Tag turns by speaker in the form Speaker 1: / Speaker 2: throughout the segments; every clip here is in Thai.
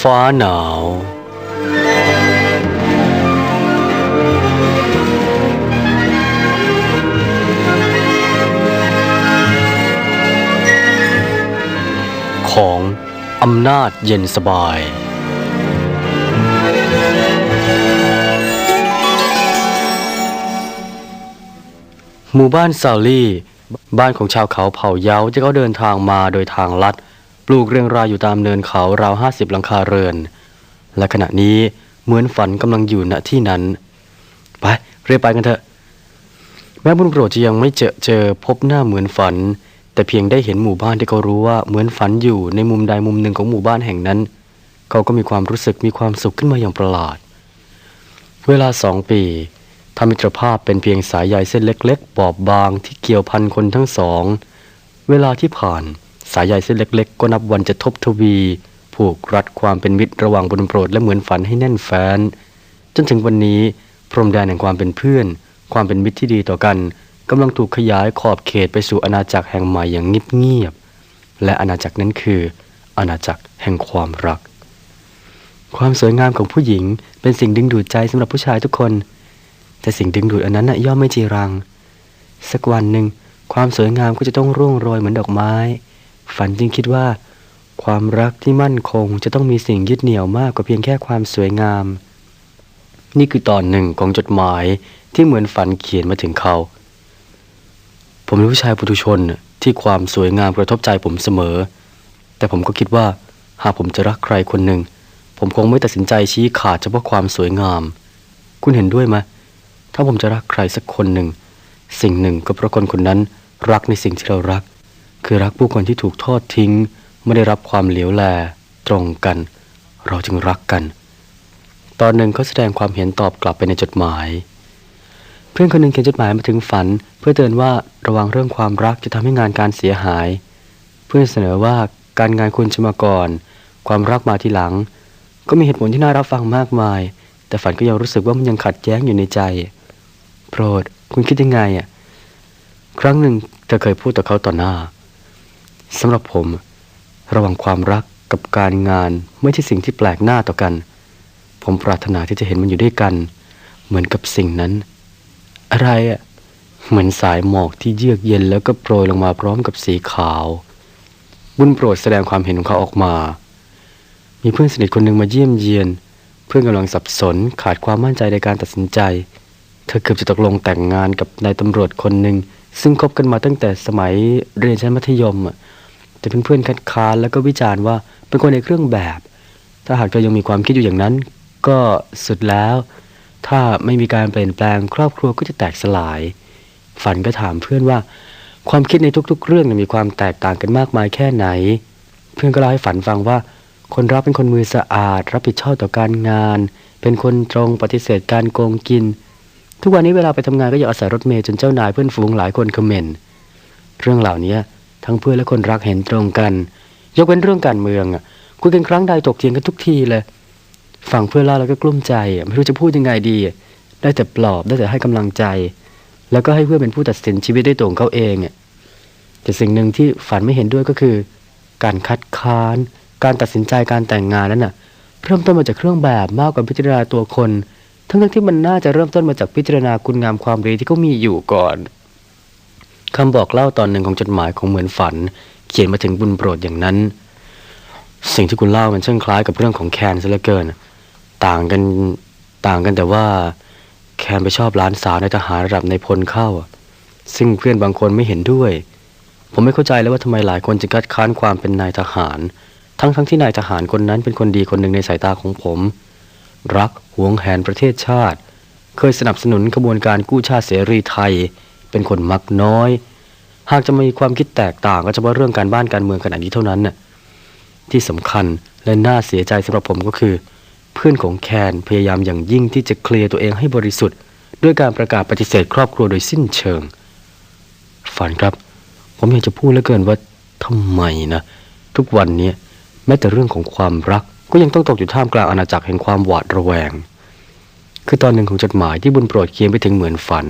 Speaker 1: ฟ้าหนาว ของอำนาจเย็นสบายหมู่บ้านซาลี่ บ้านของชาวเขาเผ่าเย้าที่เขาเดินทางมาโดยทางลัด ปลูกเรียงรายอยู่ตามเนินเขาราวห้าสิบหลังคาเรือน และขณะนี้เหมือนฝันกำลังอยู่ณที่นั้น ไปเรียบไปกันเถอะ แม้บุญโปรดจะยังไม่เจอเจอพบหน้าเหมือนฝัน แต่เพียงได้เห็นหมู่บ้านที่เขารู้ว่าเหมือนฝันอยู่ในมุมใดมุมหนึ่งของหมู่บ้านแห่งนั้น เขาก็มีความรู้สึกมีความสุขขึ้นมาอย่างประหลาด เวลาสองปีทำมิตรภาพเป็นเพียงสายใยเส้นเล็ก ๆ บอบบางที่เกี่ยวพันคนทั้งสอง เวลาที่ผ่าน สายใยเส้นเล็กๆ ก็นับวันจะทบทวี ผูกรัดความเป็นมิตรระหว่างบุญโปรดและเหมือนฝันให้แน่นแฟ้น จนถึงวันนี้พรมแดนแห่งความเป็นเพื่อน ความเป็นมิตรที่ดีต่อกันกำลังถูกขยายขอบเขตไปสู่อาณาจักรแห่งใหม่อย่างเงียบๆและอาณาจักรนั้นคือ อาณาจักรแห่งความรัก ความสวยงามของผู้หญิงเป็นสิ่งดึงดูดใจสำหรับผู้ชายทุกคน แต่สิ่งดึงดูดอันนั้นน่ะย่อมไม่จีรัง สักวันหนึ่งความสวยงามก็จะต้องร่วงโรยเหมือนดอกไม้ ฝันจึงคิดว่า ความรักที่มั่นคงจะต้องมีสิ่งยึดเหนี่ยวมากกว่าเพียงแค่ความสวยงาม นี่คือตอนหนึ่งของจดหมายที่เหมือนฝันเขียนมาถึงเขา ผมเป็นผู้ชายปุถุชนที่ความสวยงามกระทบใจผมเสมอ แต่ผมก็คิดว่า หากผมจะรักใครคนหนึ่ง ผมคงไม่ตัดสินใจชี้ขาดเฉพาะความสวยงาม คุณเห็นด้วยไหมถ้าผมจะรักใครสักคนหนึ่ง สิ่งหนึ่งก็เพราะคนคนนั้นรักในสิ่งที่เรารัก คือรักผู้คนที่ถูกทอดทิ้ง ไม่ได้รับความเหลียวแล ตรงกัน เราจึงรักกัน ตอนหนึ่งเขาแสดงความเห็นตอบกลับไปในจดหมาย เพื่อนคนหนึ่งเขียนจดหมายมาถึงฝัน เพื่อเตือนว่าระวังเรื่องความรักจะทำให้งานการเสียหาย เพื่อนเสนอว่าการงานคุณจะมาก่อน ความรักมาทีหลัง ก็มีเหตุผลที่น่ารับฟังมากมาย แต่ฝันก็ยังรู้สึกว่ามันยังขัดแย้งอยู่ในใจ โปรด คุณคิดยังไงอะครั้งหนึ่งเธอเคยพูดต่อเขาต่อหน้า สำหรับผม ระหว่างความรักกับการงานไม่ใช่สิ่งที่แปลกหน้าต่อกัน ผมปรารถนาที่จะเห็นมันอยู่ด้วยกัน เหมือนกับสิ่งนั้น อะไรอะเหมือนสายหมอกที่เยือกเย็นแล้วก็โปรยลงมาพร้อมกับสีขาว บุญโปรดแสดงความเห็นของเขาออกมา มีเพื่อนสนิทคนหนึ่งมาเยี่ยมเยียน เพื่อนกำลังสับสนขาดความมั่นใจในการตัดสินใจ เธอเกือบจะตกลงแต่งงานกับนายตำรวจคนหนึ่งซึ่งคบกันมาตั้งแต่สมัยเรียนชั้นมัธยมอะ แต่เพื่อนๆคัดค้านแล้วก็วิจารณ์ว่าเป็นคนในเครื่องแบบ ถ้าหากเธอยังมีความคิดอยู่อย่างนั้น ก็สุดแล้ว ถ้าไม่มีการเปลี่ยนแปลงครอบครัวก็จะแตกสลาย ฝันก็ถามเพื่อนว่า ความคิดในทุกๆ เรื่องมีความแตกต่างกันมากมายแค่ไหน เพื่อนก็เล่าให้ฝันฟังว่า คนรับเป็นคนมือสะอาด รับผิดชอบต่อการงาน เป็นคนตรงปฏิเสธการโกงกิน ทุกวันนี้เวลาไปทำงานก็ยังอาศัยรถเมล์จนเจ้านายเพื่อนฝูงหลายคนคอมเมนต์เรื่องเหล่านี้ ทั้งเพื่อนและคนรักเห็นตรงกัน ยกเว้นเรื่องการเมืองอะคุยกันครั้งใดตกเถียงกันทุกทีเลยฟังเพื่อนเล่าแล้วก็กลุ้มใจไม่รู้จะพูดยังไงดี ได้แต่ปลอบได้แต่ให้กำลังใจ แล้วก็ให้เพื่อนเป็นผู้ตัดสินชีวิตได้ตัวของเขาเองอะแต่สิ่งหนึ่งที่ฝันไม่เห็นด้วยก็คือ การคัดค้าน การตัดสินใจการแต่งงานนั้นน่ะ เริ่มต้นมาจากเครื่องแบบมากกว่าพิจารณาตัวคน ทั้งๆที่มันน่าจะเริ่มต้นมาจากพิจารณาคุณงามความดีที่เขามีอยู่ก่อน คำบอกเล่าตอนหนึ่งของจดหมายของเหมือนฝัน เขียนมาถึงบุญโปรดอย่างนั้น สิ่งที่คุณเล่ามันช่างคล้ายกับเรื่องของแคนซะเหลือเกิน ต่างกันต่างกันแต่ว่า แคนไปชอบร้านสาวในทหารระดับในพลเข้า ซึ่งเพื่อนบางคนไม่เห็นด้วย ผมไม่เข้าใจเลยวว่าทำไมหลายคนจึงคัดค้านความเป็นนายทหาร ทั้งทั้งที่นายทหารคนนั้นเป็นคนดีคนหนึ่งในสายตาของผม รักหวงแหนประเทศชาติ เคยสนับสนุนขบวนการกู้ชาติเสรีไทย เป็นคนมักน้อย หากจะมีความคิดแตกต่างก็เฉพาะเรื่องการบ้านการเมืองขนาดนี้เท่านั้นน่ะที่สำคัญและน่าเสียใจสำหรับผมก็คือ เพื่อนของแคนพยายามอย่างยิ่งที่จะเคลียร์ตัวเองให้บริสุทธิ์ ด้วยการประกาศปฏิเสธครอบครัวโดยสิ้นเชิง ฝันครับ ผมอยากจะพูดเหลือเกินว่าทำไมนะทุกวันนี้แม้แต่เรื่องของความรักก็ยังต้องตกอยู่ท่ามกลางอาณาจักรแห่งความหวาดระแวง คือตอนหนึ่งของจดหมายที่บุญโปรดเขียนไปถึงเหมือนฝัน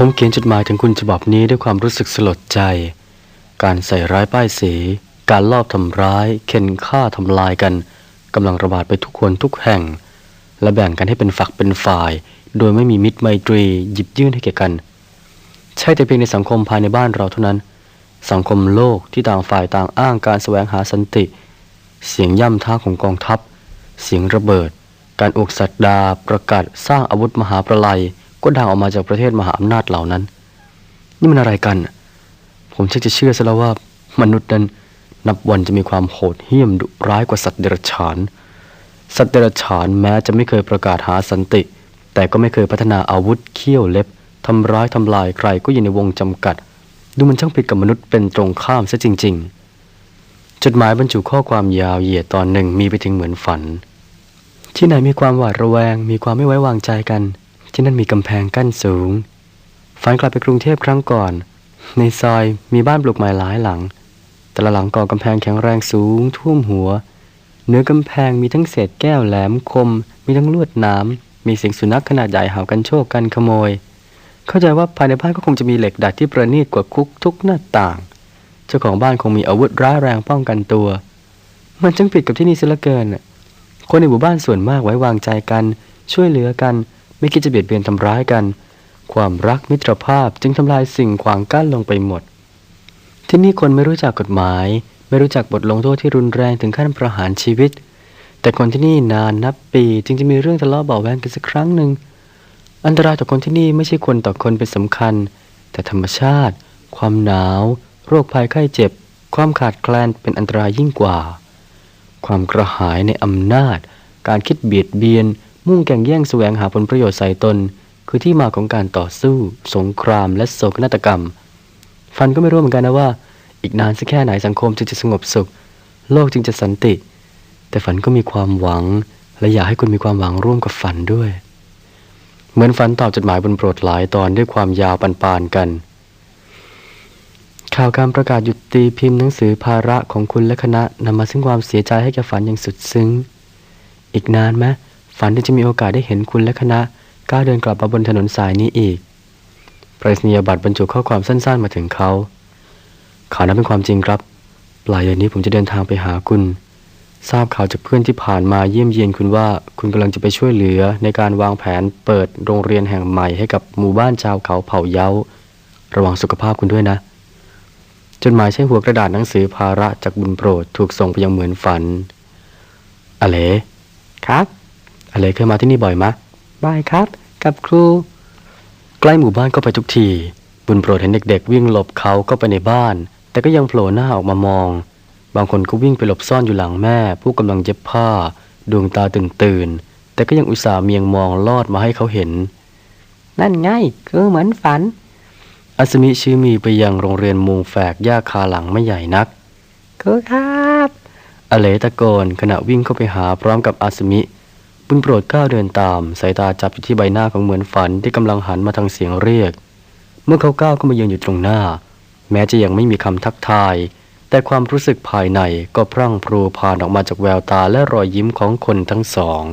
Speaker 1: ผมเขียนจดหมายถึงคุณฉบับนี้ด้วยความรู้สึกสลดใจ การใส่ร้ายป้ายสี การลอบทำร้าย เข็นฆ่าทำลายกันกำลังระบาดไปทุกคนทุกแห่ง และแบ่งกันให้เป็นฝักเป็นฝ่าย โดยไม่มีมิตรไมตรีหยิบยื่นให้แก่กัน ใช่แต่เพียงในสังคมภายในบ้านเราเท่านั้น สังคมโลกที่ต่างฝ่ายต่างอ้างการแสวงหาสันติ เสียงย่ำท้าของกองทัพ เสียงระเบิด การอกสัตดาประกาศสร้างอาวุธมหาประไลย ก็ดังออกมาจากประเทศมหาอำนาจเหล่านั้น นี่มันอะไรกัน ผมชักจะเชื่อซะแล้วว่ามนุษย์นั้นนับวันจะมีความโหดเหี้ยมดุร้ายกว่าสัตว์เดรัจฉาน สัตว์เดรัจฉานแม้จะไม่เคยประกาศหาสันติ แต่ก็ไม่เคยพัฒนาอาวุธเขี้ยวเล็บทำร้ายทำลายใครก็อยู่ในวงจำกัด ดูมันช่างผิดกับมนุษย์เป็นตรงข้ามซะจริง ๆ จดหมายบรรจุข้อความยาวเหยียดตอนหนึ่งมีไปถึงเหมือนฝัน ที่ไหนมีความหวาดระแวง มีความไม่ไว้วางใจกัน ที่นั่นมีกำแพงกั้นสูง ฝันกลับไปกรุงเทพครั้งก่อน ในซอยมีบ้านปลูกไม้หลายหลัง แต่ละหลังก่อกำแพงแข็งแรงสูงท่วมหัว เนื้อกำแพงมีทั้งเศษแก้วแหลมคม มีทั้งลวดหน้ำมีเสียงสุนัขขนาดใหญ่เห่ากันโชคกันขโมย เข้าใจว่าภายในบ้านก็คงจะมีเหล็กดัดที่ประณีตกว่าคุกทุกหน้าต่าง เจ้าของบ้านคงมีอาวุธร้ายแรงป้องกันตัว มันจังผิดกับที่นี่เสียเหลือเกินคนในหมู่บ้านส่วนมากไว้วางใจกัน ช่วยเหลือกัน ไม่คิดจะเบียดเบียนทำร้ายกัน ความรักมิตรภาพจึงทำลายสิ่งขวางกั้นลงไปหมด ที่นี่คนไม่รู้จักกฎหมาย ไม่รู้จักบทลงโทษที่รุนแรงถึงขั้นประหารชีวิต แต่คนที่นี่นานนับปีจึงจะมีเรื่องทะเลาะเบาะแวงกันสักครั้งหนึ่งอันตรายต่อคนที่นี่ไม่ใช่คนต่อคนเป็นสำคัญ แต่ธรรมชาติ ความหนาว โรคภัยไข้เจ็บ ความขาดแคลนเป็นอันตรายยิ่งกว่า ความกระหายในอำนาจ การคิดเบียดเบียน มุ่งแก่งแย่งแสวงหาผลประโยชน์ใส่ตน คือที่มาของการต่อสู้ สงคราม และโศกนาฏกรรม ฟันก็ไม่รู้เหมือนกันนะว่า อีกนานสักแค่ไหนสังคมจึงจะสงบสุข โลกจึงจะสันติ แต่ฝันก็มีความหวัง และอยากให้คุณมีความหวังร่วมกับฝันด้วย เหมือนฝันตอบจดหมายบนโปรดหลายตอนด้วยความยาวปานกัน ข่าวการประกาศหยุดตีพิมพ์หนังสือภาระของคุณและคณะนำมาซึ่งความเสียใจให้แก่ฝันอย่างสุดซึ้ง อีกนานไหม ฝันที่จะมีโอกาสได้เห็นคุณและคณะก้าวเดินกลับมาบนถนนสายนี้อีกปรษณียบัตรบรรจุข้อความสั้นๆมาถึงเขาข่าวนั้นเป็นความจริงครับ ปลายเดือนนี้ผมจะเดินทางไปหาคุณ ทราบข่าวจากเพื่อนที่ผ่านมาเยี่ยมเยียนคุณว่าคุณกำลังจะไปช่วยเหลือในการวางแผนเปิดโรงเรียนแห่งใหม่ให้กับหมู่บ้านชาวเขาเผ่าเย้า ระวังสุขภาพคุณด้วยนะ จดหมายใช้หัวกระดาษหนังสือภาระจากบุญโปรดถูกส่งไปยังเหมือนฝันอเลครับ อเลเคยมาที่นี่บ่อยมะบ่อยครับ กับครู ใกล้หมู่บ้านก็ไปทุกที บุญโปรดเห็นเด็ก ๆ วิ่งหลบเขาก็ไปในบ้าน แต่ก็ยังโผล่หน้าออกมามอง บางคนก็วิ่งไปหลบซ่อนอยู่หลังแม่ ผู้กำลังเย็บผ้า ดวงตาตื่นตื่นๆแต่ก็ยังอุตส่าห์เมียงมองลอดมาให้เขาเห็น นั่นไงคือเหมือนฝัน อัศมิชื่อมีไปยังโรงเรียนมุงแฝกย่าคาหลังไม่ใหญ่นักคือครับอเลตะโกนขณะวิ่งเข้าไปหาพร้อมกับอาสมิ บุญโปรดก้าวเดินตาม สายตาจับอยู่ที่ใบหน้าของเหมือนฝันที่กำลังหันมาทางเสียงเรียก เมื่อเขาก้าวเข้ามายืนอยู่ตรงหน้า แม้จะยังไม่มีคำทักทาย แต่ความรู้สึกภายในก็พรั่งพรูผ่านออกมาจากแววตาและรอยยิ้มของคนทั้งสอง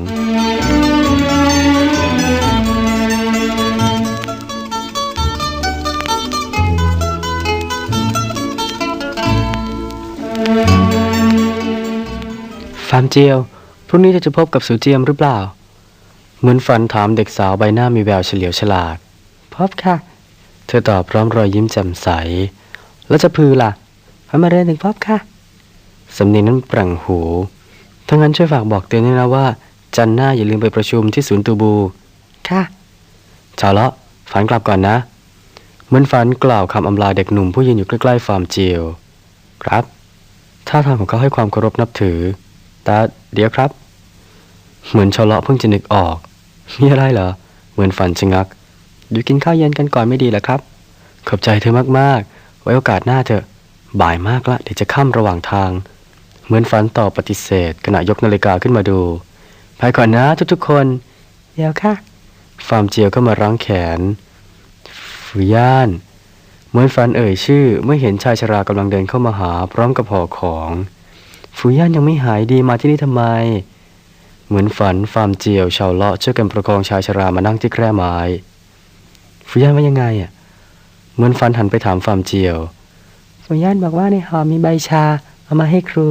Speaker 1: ฟามเจียว รุ่งนี้เธอจะพบกับสูเจียมหรือเปล่า เหมือนฝันถามเด็กสาวใบหน้ามีแววเฉลียวฉลาด พบค่ะ เธอตอบพร้อมรอยยิ้มแจ่มใส แล้วจะพือล่ะพามาเรียนถึงพบค่ะ สำเนียงนั้นปรั่งหู ทั้งนั้นช่วยฝากบอกเตือนด้วยนะว่า จันหน้าอย่าลืมไปประชุมที่ศูนย์ตูบู ค่ะชาวเลาะฝันกลับก่อนนะ เหมือนฝันกล่าวคำอำลาเด็กหนุ่มผู้ยืนอยู่ใกล้ๆฟาร์มเจียวครับท่าทางของเขาให้ความเคารพนับถือ แต่เดี๋ยวครับ เหมือนชาวเลาะเพิ่งจะนึกออก มีอะไรเหรอ เหมือนฝันชะงัก อยู่กินข้าวเย็นกันก่อนไม่ดีเหรอครับ ขอบใจเธอมากๆ ไว้โอกาสหน้าเถอะ บ่ายมากละเดี๋ยวจะข้ามระหว่างทาง เหมือนฝันตอบปฏิเสธ ขณะยกนาฬิกาขึ้นมาดูไปก่อนนะทุกๆ คนเดี๋ยวค่ะ ฟาร์มเจียวก็มารั้งแขนฟุย่าน เหมือนฝันเอ่ยชื่อ เมื่อเห็นชายชรากำลังเดินเข้ามาหา พร้อมกับห่อของฟูย่านยังไม่หายดีมาที่นี่ทำไม เหมือนฝันฟาร์มเจียวชาวเลาะช่วยกันประคองชายชรามานั่งที่แคร่ไม้ฟูย่านว่ายังไงอะเหมือนฝันหันไปถามฟาร์มเจียว
Speaker 2: ฝุย่านบอกว่าในห่อมีใบชาเอามาให้ครู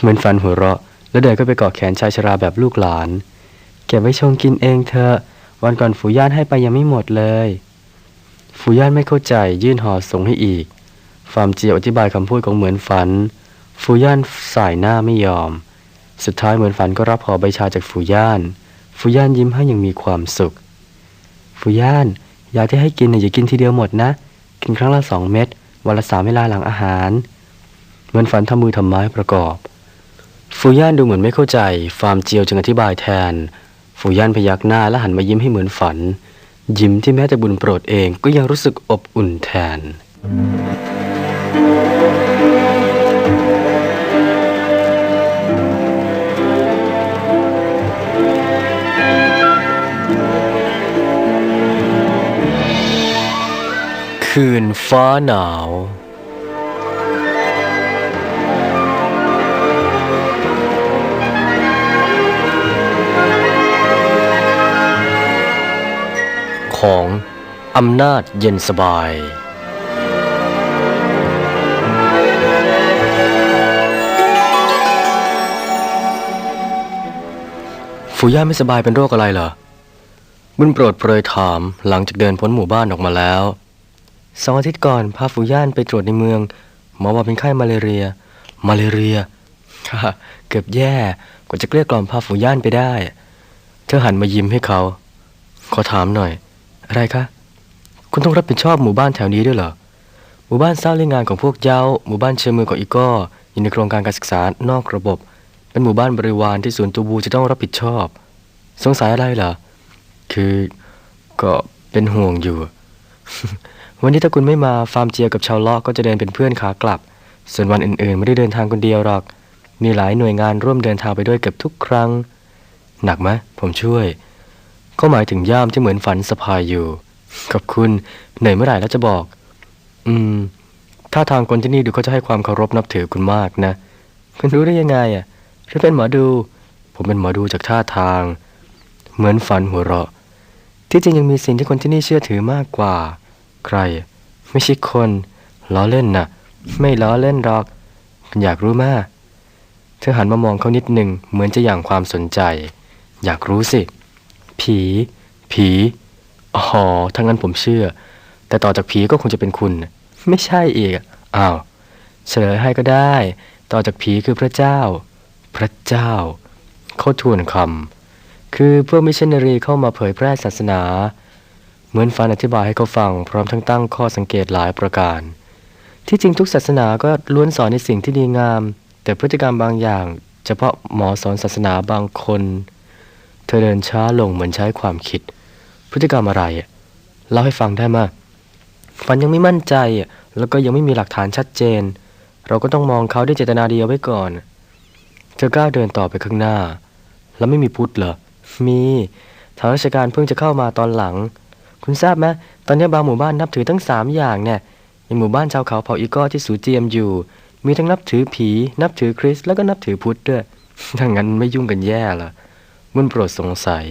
Speaker 1: เหมือนฝันหัวเราะ แล้วเดินก็ไปเกาะแขนชายชราแบบลูกหลาน เก็บไว้ชงกินเองเถอะวันก่อนฝูย่านให้ไปยังไม่หมดเลยฝูย่านไม่เข้าใจยื่นห่อส่งให้อีกฟาร์มเจียวอธิบายคำพูดของเหมือนฝันฝูย่านสายหน้าไม่ยอม สุดท้ายเหมือนฝันก็รับห่อใบชาจากฝูย่านฝูย่านยิ้มให้อย่างมีความสุขฝูย่านยาที่ให้กินน่ะอย่ากินทีเดียวหมดนะ กินครั้งละสองเม็ดวันละสามเวลาหลังอาหาร เหมือนฝันทำมือทำไม้ประกอบ ฟูย่านดูเหมือนไม่เข้าใจ ฟาร์มเจียวจึงอธิบายแทน ฟูย่านพยักหน้าและหันมายิ้มให้เหมือนฝัน ยิ้มที่แม้แต่บุญโปรดเองก็ยังรู้สึกอบอุ่นแทน คืนฟ้าหนาว ของอำนาจเย็นสบาย ฟูย่าไม่สบายเป็นโรคอะไรเหรอ บุญโปรดเปรยถามหลังจากเดินพ้นหมู่บ้านออกมาแล้ว สองอาทิตย์ก่อนพาฟูย่านไปตรวจในเมือง หมอบอกเป็นไข้มาเลเรีย มาเลเรียค่ะเกือบแย่กว่าจะเกลี้ยกล่อมพาฟูย่านไปได้ เธอหันมายิ้มให้เขา ขอถามหน่อย อะไรคะ คุณต้องรับผิดชอบหมู่บ้านแถวนี้ด้วยเหรอ หมู่บ้านสร้างเรื่องงานของพวกเย้า หมู่บ้านเชื่อมือของอีก้ออยู่ในโครงการการศึกษานอกระบบ เป็นหมู่บ้านบริวารที่ศูนย์ตูบูจะต้องรับผิดชอบ สงสัยอะไรเหรอ คือก็เป็นห่วงอยู่ วันนี้ถ้าคุณไม่มาฟาร์มเจียกับชาวลาะก็จะเดินเป็นเพื่อนขากลับ ส่วนวันอื่นๆ ไม่ได้เดินทางคนเดียวหรอก มีหลายหน่วยงานร่วมเดินทางไปด้วยเกือบทุกครั้ง หนักไหมผมช่วย ก็หมายถึงย่ามที่เหมือนฝันสะพายอยู่ ขอบคุณเหนื่อยเมื่อไหร่แล้วจะบอก อืม ถ้าทางคนที่นี่ดูเขาจะให้ความเคารพนับถือคุณมากนะ คุณรู้ได้ยังไงอะฉันเป็นหมอดู ผมเป็นหมอดูจากท่าทาง เหมือนฝันหัวเราะ ที่จริงยังมีสิ่งที่คนที่นี่เชื่อถือมากกว่า ใคร ไม่ใช่คนล้อเล่นน่ะ ไม่ล้อเล่นหรอก อยากรู้มากเธอหันมามองเขานิดหนึ่งเหมือนจะอย่างความสนใจ อยากรู้สิ ผี ผีอ๋อถ้างั้นผมเชื่อ แต่ต่อจากผีก็คงจะเป็นคุณ ไม่ใช่อีกอะอ้าวเฉลยให้ก็ได้ ต่อจากผีคือพระเจ้า พระเจ้าเขาทวนคำคือพวกมิชชันนารีเข้ามาเผยแพร่ศาสนา เหมือนฟันอธิบายให้เขาฟังพร้อมทั้งตั้งข้อสังเกตหลายประการ ที่จริงทุกศาสนาก็ล้วนสอนในสิ่งที่ดีงาม แต่พฤติกรรมบางอย่าง เฉพาะหมอสอนศาสนาบางคน เธอเดินช้าลงเหมือนใช้ความคิด พฤติกรรมอะไรอะเล่าให้ฟังได้มาฟันยังไม่มั่นใจอะแล้วก็ยังไม่มีหลักฐานชัดเจน เราก็ต้องมองเขาด้วยเจตนาเดียวไว้ก่อน เธอก้าวเดินต่อไปข้างหน้า แล้วไม่มีพุทธเหรอมีทางราชการเพิ่งจะเข้ามาตอนหลัง คุณทราบไหมตอนนี้บางหมู่บ้านนับถือทั้งสามอย่างเนี่ยอย่างหมู่บ้านชาวเขาเผ่าอีก้อที่สูเจียมอยู่ มีทั้งนับถือผี นับถือคริสต์แล้วก็นับถือพุทธด้วยถ้างั้นไม่ยุ่งกันแย่ละมุนโปรดสงสัย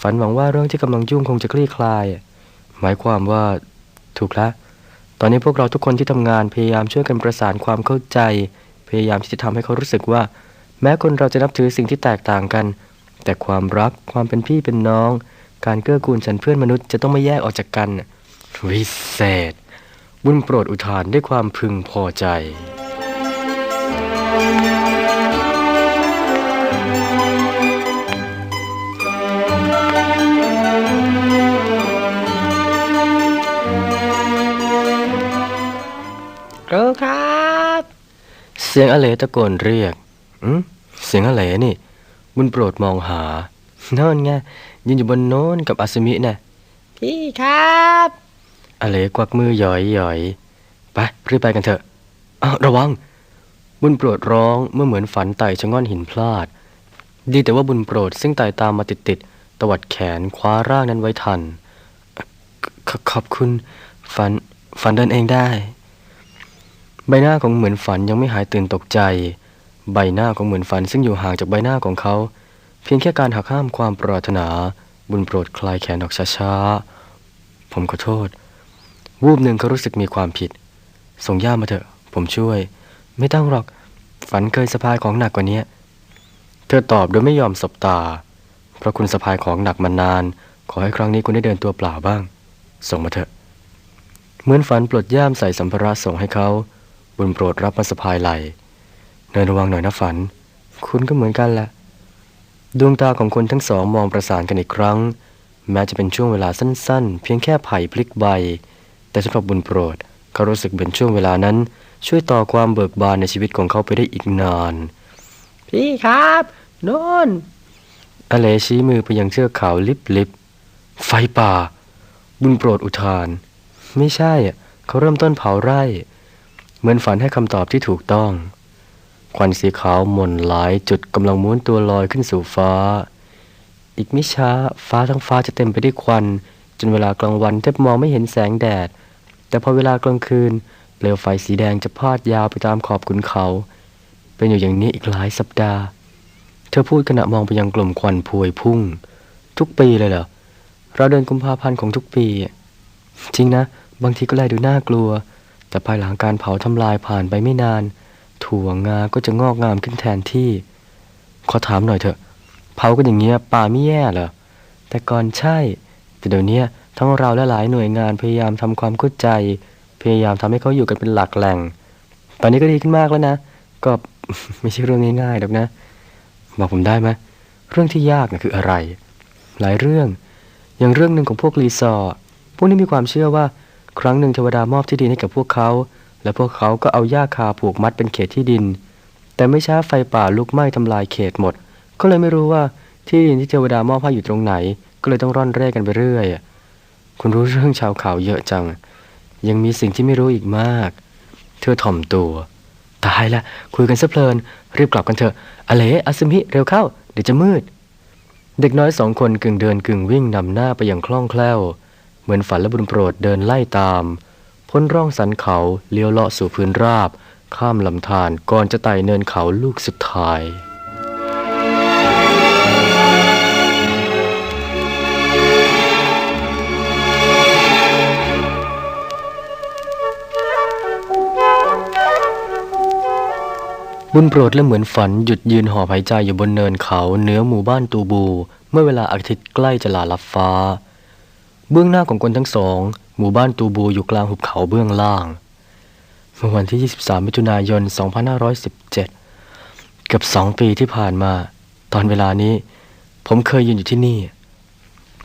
Speaker 1: ฝันหวังว่าเรื่องที่กำลังยุ่งคงจะคลี่คลาย หมายความว่าถูกแล้วตอนนี้พวกเราทุกคนที่ทำงานพยายามช่วยกันประสานความเข้าใจ พยายามที่จะทำให้เขารู้สึกว่า แม้คนเราจะนับถือสิ่งที่แตกต่างกัน แต่ความรักความเป็นพี่เป็นน้อง การเกื้อกูลฉันเพื่อนมนุษย์จะต้องไม่แยกออกจากกัน วิเศษ บุญโปรดอุทานด้วยความพึงพอใจ
Speaker 2: ครูครับ
Speaker 1: เสียงอเลตะโกนเรียก อืมเสียงอเลนี่ บุญโปรดมองหาโน่นไง ยืนอยู่บนโน้นกับอาสมิน่ะ
Speaker 2: พี่ครับ
Speaker 1: อเลกวักมือหย่อยหย่อยไปรีบไปกันเถอะอ้าวระวัง บุญโปรดร้องเมื่อเหมือนฝันไต่ชะง่อนหินพลาด ดีแต่ว่าบุญโปรดซึ่งไต่ตามมาติดๆตวัดแขนคว้าร่างนั้นไว้ทัน ขขอบคุณ ฝันฝันเดินเองได้ ใบหน้าของเหมือนฝันยังไม่หายตื่นตกใจ ใบหน้าของเหมือนฝันซึ่งอยู่ห่างจากใบหน้าของเขา เพียงแค่การหักห้ามความปรารถนา บุญโปรดคลายแขนออกช้าๆ ผมขอโทษ วูบหนึ่งเขารู้สึกมีความผิด ส่งย่ามมาเถอะ ผมช่วย ไม่ต้องหรอก ฝันเคยสะพายของหนักกว่านี้ เธอตอบโดยไม่ยอมสบตา เพราะคุณสะพายของหนักมานาน ขอให้ครั้งนี้คุณได้เดินตัวเปล่าบ้าง ส่งมาเถอะ เหมือนฝันปลดย่ามใส่สัมภาระส่งให้เขา บุญโปรดรับมาสะพายไหลเดินระวังหน่อยนะฝัน คุณก็เหมือนกันแหละ ดวงตาของคนทั้งสองมองประสานกันอีกครั้ง แม้จะเป็นช่วงเวลาสั้นๆ เพียงแค่ไผ่พลิกใบ แต่สำหรับบุญโปรดเขารู้สึกเป็นช่วงเวลานั้น ช่วยต่อความเบิกบานในชีวิตของเขาไปได้อีกนาน
Speaker 2: พี่ครับโน่น
Speaker 1: อเลชี้มือไปยังเชือกเขาลิบลิบไฟป่า บุญโปรดอุทาน ไม่ใช่อะเขาเริ่มต้นเผาไร่ เหมือนฝันให้คำตอบที่ถูกต้อง ควันสีขาวหม่นหลายจุดกำลังม้วนตัวลอยขึ้นสู่ฟ้า อีกไม่ช้าฟ้าทั้งฟ้าจะเต็มไปด้วยควัน จนเวลากลางวันแทบมองไม่เห็นแสงแดด แต่พอเวลากลางคืน เปลวไฟสีแดงจะพาดยาวไปตามขอบขุนเขา เป็นอยู่อย่างนี้อีกหลายสัปดาห์ เธอพูดขณะมองไปยังกลุ่มควันพวยพุ่ง ทุกปีเลยเหรอเราเดินกุมภาพันธ์ของทุกปี จริงนะ บางทีก็แลดูน่ากลัว แต่ภายหลังการเผาทำลายผ่านไปไม่นาน ถั่วงาก็จะงอกงามขึ้นแทนที่ ขอถามหน่อยเถอะ เผากันอย่างเงี้ยป่าไม่แย่เหรอ แต่ก่อนใช่ แต่เดี๋ยวนี้ทั้งเราและหลายหน่วยงานพยายามทำความเข้าใจ พยายามทำให้เขาอยู่กันเป็นหลักแหล่ง ตอนนี้ก็ดีขึ้นมากแล้วนะ ก็ไม่ใช่เรื่องง่ายๆหรอกนะ บอกผมได้ไหมเรื่องที่ยากนะคืออะไร หลายเรื่อง อย่างเรื่องหนึ่งของพวกรีสอร์ทพวกนี้มีความเชื่อว่า ครั้งหนึ่งเทวดามอบที่ดินให้กับพวกเขา และพวกเขาก็เอาหญ้าคาผูกมัดเป็นเขตที่ดิน แต่ไม่ช้าไฟป่าลุกไหม้ทำลายเขตหมด ก็เลยไม่รู้ว่าที่ดินที่เทวดามอบให้อยู่ตรงไหน ก็เลยต้องร่อนเร่กันไปเรื่อย คุณรู้เรื่องชาวเขาเยอะจัง ยังมีสิ่งที่ไม่รู้อีกมาก เธอถ่อมตัว ตายละ คุยกันซะเพลิน รีบกลับกันเถอะอเลอาซึมิเร็วเข้า เดี๋ยวจะมืด เด็กน้อยสองคนกึ่งเดินกึ่งวิ่งนำหน้าไปอย่างคล่องแคล่ว เหมือนฝันและบุญโปรดเดินไล่ตาม พ้นร่องสันเขาเลี้ยวเลาะสู่พื้นราบ ข้ามลำธารก่อนจะไต่เนินเขาลูกสุดท้ายบุญโปรดและเหมือนฝันหยุดยืนหอบหายใจอยู่บนเนินเขาเหนือหมู่บ้านตูบู เมื่อเวลาอาทิตย์ใกล้จะลาลับฟ้า เบื้องหน้าของคนทั้งสอง หมู่บ้านตูบูอยู่กลางหุบเขาเบื้องล่าง เมื่อวันที่ 23 มิถุนายน 2517เกือบสองปีที่ผ่านมา ตอนเวลานี้ ผมเคยยืนอยู่ที่นี่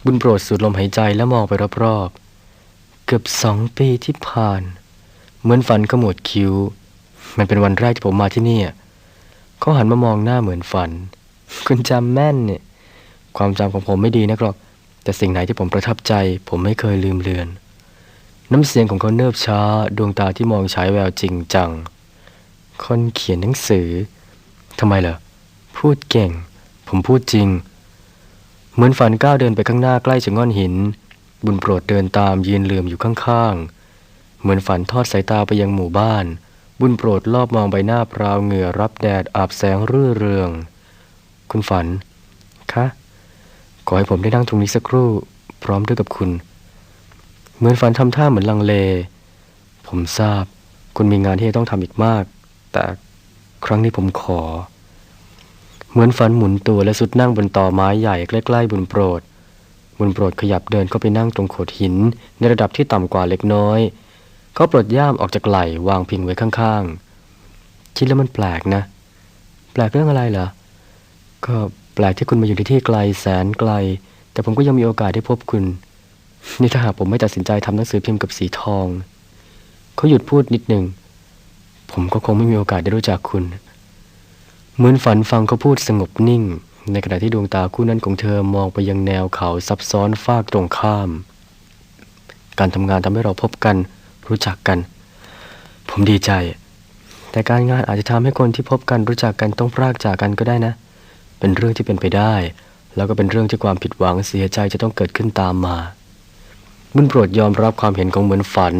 Speaker 1: บุญโปรดสูดลมหายใจและมองไปรอบๆ เกือบสองปีที่ผ่าน เหมือนฝันขมวดคิ้ว มันเป็นวันแรกที่ผมมาที่นี่ เขาหันมามองหน้าเหมือนฝัน คุณจำแม่นเนี่ย ความจำของผมไม่ดีนักหรอก แต่สิ่งไหนที่ผมประทับใจ ผมไม่เคยลืมเลือน น้ำเสียงของเขาเนิบช้า ดวงตาที่มองฉายแววจริงจัง คนเขียนหนังสือทำไมเหรอ พูดเก่ง ผมพูดจริง เหมือนฝันก้าวเดินไปข้างหน้าใกล้จะง่อนหิน บุญโปรดเดินตามยืนเหลื่อมอยู่ข้างๆ เหมือนฝันทอดสายตาไปยังหมู่บ้าน บุญโปรดรอบมองใบหน้าพราวเหงื่อรับแดดอาบแสงรื่อเรือง คุณฝัน คะ ขอให้ผมได้นั่งตรงนี้สักครู่ พร้อมด้วยกับคุณ เหมือนฝันทำท่าเหมือนลังเล ผมทราบ คุณมีงานที่จะต้องทำอีกมาก แต่ครั้งนี้ผมขอ เหมือนฝันหมุนตัวและสุดนั่งบนต่อไม้ใหญ่ใกล้ๆบุญโปรด บุญโปรดขยับเดินเข้าไปนั่งตรงโขดหิน ในระดับที่ต่ำกว่าเล็กน้อย เขาปลดย่ามออกจากไหล่วางพิงไว้ข้างๆ คิดแล้วมันแปลกนะ แปลกเรื่องอะไรเหรอ ก็แปลกที่คุณมาอยู่ในที่ไกลแสนไกล แต่ผมก็ยังมีโอกาสได้พบคุณ นี่ถ้าหากผมไม่ตัดสินใจทำหนังสือพิมพ์กับสีทอง เขาหยุดพูดนิดหนึ่ง ผมก็คงไม่มีโอกาสได้รู้จักคุณ เหมือนฝันฟังเขาพูดสงบนิ่ง ในขณะที่ดวงตาคู่นั้นของเธอมองไปยังแนวเขาซับซ้อนฟากตรงข้าม การทำงานทำให้เราพบกัน รู้จักกัน ผมดีใจ แต่การงานอาจจะทำให้คนที่พบกันรู้จักกันต้องพรากจากกันก็ได้นะ เป็นเรื่องที่เป็นไปได้ แล้วก็เป็นเรื่องที่ความผิดหวังเสียใจจะต้องเกิดขึ้นตามมา บุญโปรดยอมรับความเห็นของเหมือนฝัน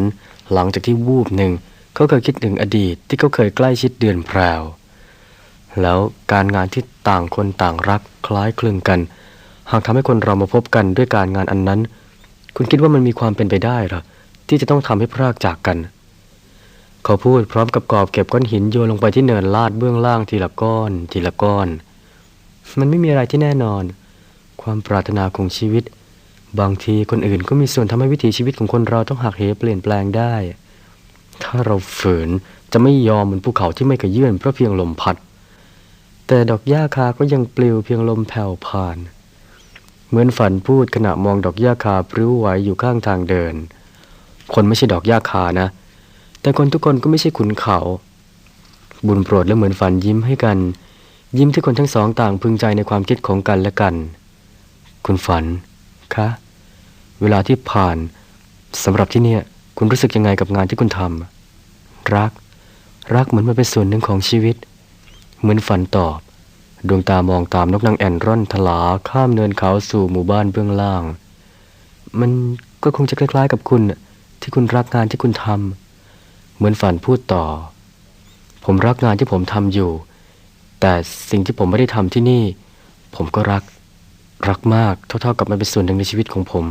Speaker 1: หลังจากที่วูบหนึ่ง เขาเคยคิดถึงอดีตที่เขาเคยใกล้ชิดเดือนแพรว แล้วการงานที่ต่างคนต่างรักคล้ายคลึงกัน หากทำให้คนเรามาพบกันด้วยการงานอันนั้น คุณคิดว่ามันมีความเป็นไปได้หรอที่จะต้องทำให้พรากจากกัน เขาพูดพร้อมกับกอบเก็บก้อนหินโยนลงไปที่เนินลาดเบื้องล่างทีละก้อน ทีละก้อน มันไม่มีอะไรที่แน่นอน ความปรารถนาของชีวิต บางทีคนอื่นก็มีส่วนทำให้วิถีชีวิตของคนเราต้องหักเหเปลี่ยนแปลงได้ ถ้าเราฝืนจะไม่ยอมเหมือนภูเขาที่ไม่กระเยื่อนเพราะเพียงลมพัด แต่ดอกหญ้าคาก็ยังปลิวเพียงลมแผ่วผ่าน เหมือนฝันพูดขณะมองดอกหญ้าคาปลิวไหวอยู่ข้างทางเดิน คนไม่ใช่ดอกหญ้าคานะ แต่คนทุกคนก็ไม่ใช่ขุนเขา บุญโปรดและเหมือนฝันยิ้มให้กัน ยิ้มที่คนทั้งสองต่างพึงใจในความคิดของกันและกัน คุณฝัน คะ เวลาที่ผ่านสำหรับที่เนี่ย คุณรู้สึกยังไงกับงานที่คุณทำรัก รักเหมือนมันเป็นส่วนหนึ่งของชีวิต เหมือนฝันตอบ ดวงตามองตามนกนางแอ่นร่อนทลาข้ามเนินเขาสู่หมู่บ้านเบื้องล่าง มันก็คงจะคล้ายๆ กับคุณที่คุณรักงานที่คุณทำเหมือนฝันพูดต่อ ผมรักงานที่ผมทำอยู่ แต่สิ่งที่ผมไม่ได้ทำที่นี่ ผมก็รัก รักมากเท่าๆกับมันเป็นส่วนหนึ่งในชีวิตของผม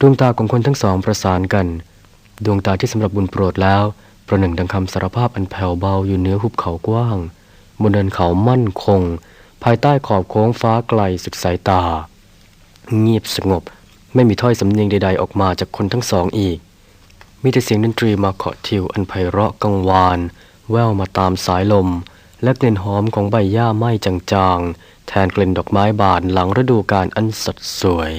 Speaker 1: ดวงตาของคนทั้งสองประสานกัน ดวงตาที่สำหรับบุญโปรดแล้ว ประหนึ่งดังคำสารภาพอันแผ่วเบาอยู่เหนือหุบเขากว้าง บนเนินเขามั่นคง ภายใต้ขอบโค้งฟ้าไกลสุดสายตา เงียบสงบ ไม่มีถ้อยสำเนียงใด ๆ ออกมาจากคนทั้งสองอีก มีแต่เสียงดนตรีมาเคาะทิวอันไพเราะกังวาน แว่วมาตามสายลม และกลิ่นหอมของใบหญ้าไหม้จางๆ แทนกลิ่นดอกไม้บานหลังฤดูกาลอันสดสวย「